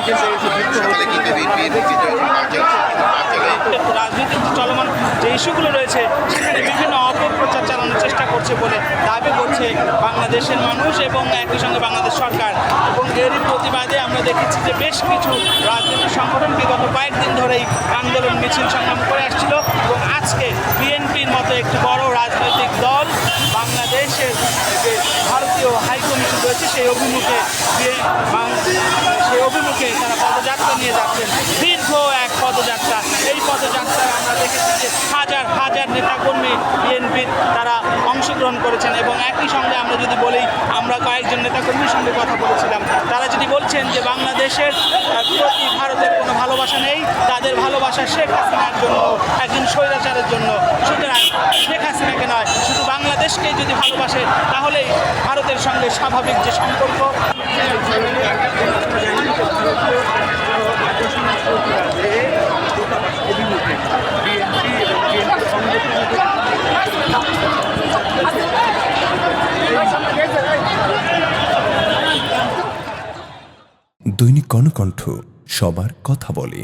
সকালে চলমান যে ইস্যুগুলো রয়েছে, সেখানে বিভিন্ন অপপ্রচার চালানোর চেষ্টা করছে বলে দাবি করছে বাংলাদেশের মানুষ এবং একই সঙ্গে বাংলাদেশ সরকার। এবং এরই প্রতিবাদে আমরা দেখেছি যে বেশ কিছু রাজনৈতিক সংগঠন বিগত কয়েকদিন ধরেই আন্দোলন মিছিল সংগ্রাম করে আসছিল এবং আজকে বিএনপির মতো একটি বড় রাজনৈতিক দল বাংলাদেশের যে ভারতীয় হাইকমিশন রয়েছে, সেই অভিমুখে সেই অভিমুখে তারা পদযাত্রা নিয়ে যাচ্ছেন। দীর্ঘ এক পদযাত্রা। এই পদযাত্রায় আমরা দেখেছি যে হাজার হাজার নেতাকর্মী বিএনপির তারা অংশগ্রহণ করেছেন এবং একই সঙ্গে আমরা যদি বলি, আমরা কয়েকজন নেতাকর্মীর সঙ্গে কথা বলেছিলাম। তারা যদি বলছেন যে বাংলাদেশের প্রতি ভারতের কোনো ভালোবাসা নেই, তাদের ভালোবাসা শেখ হাসিনার জন্য, একজন স্বৈরাচারের জন্য। সুতরাং শেখ হাসিনাকে নয়, শুধু বাংলাদেশকেই যদি ভালোবাসে, তাহলেই ভারতের সঙ্গে স্বাভাবিক যে সম্পর্ক। দৈনিক কর্ণকণ্ঠ সবার কথা বলে।